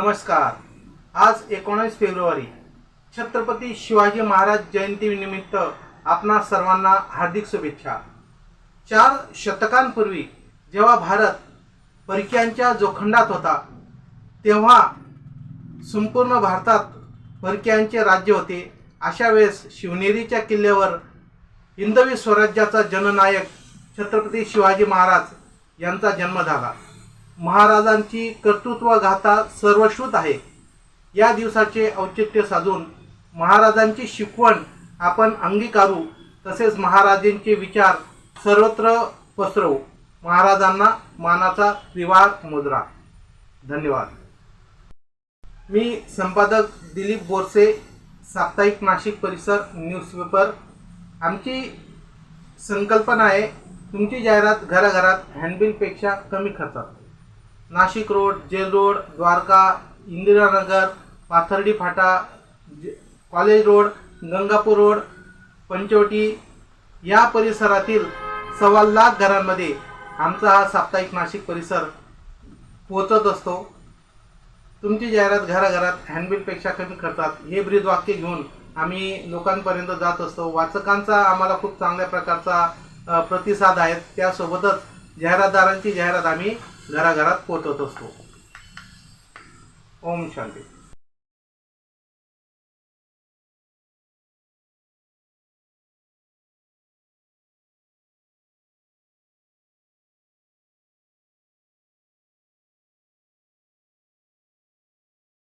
नमस्कार. आज एकोणीस फेब्रुवारी छत्रपती शिवाजी महाराज जयंतीनिमित्त आपणा सर्वांना हार्दिक शुभेच्छा. चार शतकांपूर्वी जेव्हा भारत परक्यांच्या जोखंडात होता तेव्हा संपूर्ण भारतात परक्यांचे राज्य होते. अशा वेळेस शिवनेरीच्या किल्ल्यावर हिंदवी स्वराज्याचा जननायक छत्रपती शिवाजी महाराज यांचा जन्म झाला. महाराजांची कर्तृत्वगाथा सर्वश्रुत आहे. या दिवसाचे औचित्य साधून महाराजांची शिकवण आपण अंगीकारू तसेच महाराजांचे विचार सर्वत्र पसरवू. महाराजांना मानाचा त्रिवार मुद्रा. धन्यवाद. मी संपादक दिलीप बोरसे साप्ताहिक नाशिक परिसर न्यूजपेपर आमची संकल्पना आहे तुमची जाहिरात घराघरात हँडबिलपेक्षा कमी खर्चात. Nashik road jail road Dwarka Indiranagar Pathardi Phata जे- college road Gangapur road Panchavati. या परिसरातील सव्वा लाख घरांमध्ये आमचा हा साप्ताहिक नाशिक परिसर पोचत असतो. तुमची जाहिरात घराघरात हँडबिलपेक्षा कमी खर्चात हे ब्रीद वाक्य घेऊन आम्ही लोकांपर्यंत जात असतो. वाचकांचा आम्हाला खूप चांगल्या प्रकारचा प्रतिसाद आहे. त्यासोबतच जाहिरातदारांची जाहिरात आम्ही घराघरात पोचवत असतो. ओम शांती.